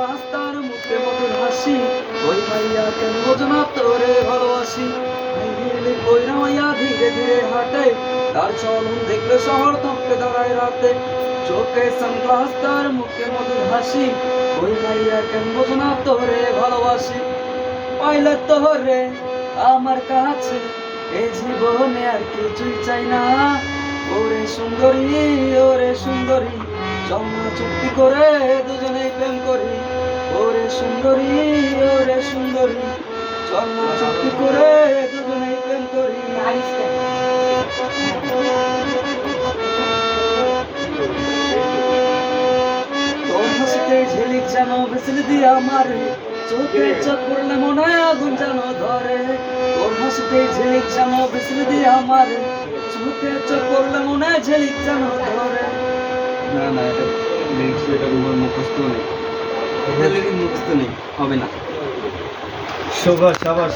Sunglass তার মুখে মধুর হাসি। ওই ভাইয়া কেন বোঝনা তোরে ভালোবাসি? কইরা মাইয়া ধীরে ধীরে হাঁটে। তার চলন দেখলে শহর থমকে দাঁড়ায় রাতে। চোখে সানগ্লাস, তার মুখে মধুর হাসি। ওই ভাইয়া কেন বোঝনা তোরে ভালোবাসি? পাইলে তোরে আমার কাছে, এ জীবনে আর কিছুই চাই না। ওরে সুন্দরী ওরে সুন্দরী। জন্ম চুক্তি করে দুজনেই প্রেম করি। ওরে সুন্দরী ওরে সুন্দরী জন্ম চুক্তি করে দুজনেই প্রেম করি। তোর হাসিতে ঝিলিক যেন দিয়ে আমার চোখে চোখ পড়লে মনে আগুন যেন ধরে। তোর হাসিতে ঝিলিক যেন বিসলি দিয়া মারে, চোখে চোখ পড়লে মনে ঝিলিক যেন ধরে। না না এটা লিরিক্স এটা আমার মুখস্থ নেই। এটা লিরিক্স মুখস্থ নেই হবে না। শোভা আবার